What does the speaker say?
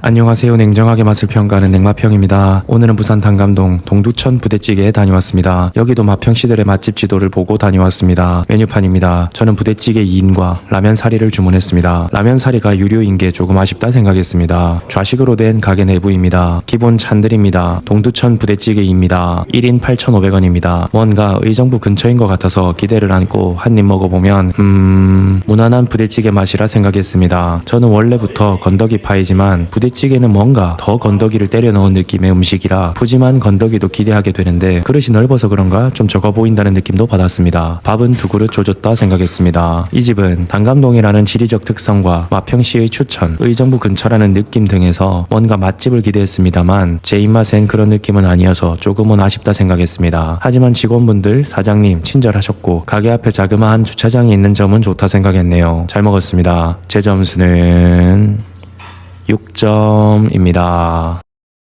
안녕하세요. 냉정하게 맛을 평가하는 냉마평입니다. 오늘은 부산 단감동 동두천 부대찌개에 다녀왔습니다. 여기도 마평 시들의 맛집 지도를 보고 다녀왔습니다. 메뉴판입니다. 저는 부대찌개 2인과 라면 사리를 주문했습니다. 라면 사리가 유료인 게 조금 아쉽다 생각했습니다. 좌식으로 된 가게 내부입니다. 기본 찬들입니다. 동두천 부대찌개입니다. 1인 8,500원입니다. 뭔가 의정부 근처인 것 같아서 기대를 안고 한 입 먹어보면 음... 무난한 부대찌개 맛이라 생각했습니다. 저는 원래부터 건더기 파이지만 부대 찌개는 뭔가 더 건더기를 때려 넣은 느낌의 음식이라 푸짐한 건더기도 기대하게 되는데 그릇이 넓어서 그런가 좀 적어 보인다는 느낌도 받았습니다. 밥은 두 그릇 조졌다 생각했습니다. 이 집은 단감동이라는 지리적 특성과 마평시의 추천, 의정부 근처라는 느낌 등에서 뭔가 맛집을 기대했습니다만 제 입맛엔 그런 느낌은 아니어서 조금은 아쉽다 생각했습니다. 하지만 직원분들, 사장님 친절하셨고 가게 앞에 자그마한 주차장이 있는 점은 좋다 생각했네요. 잘 먹었습니다. 제 점수는 6점입니다.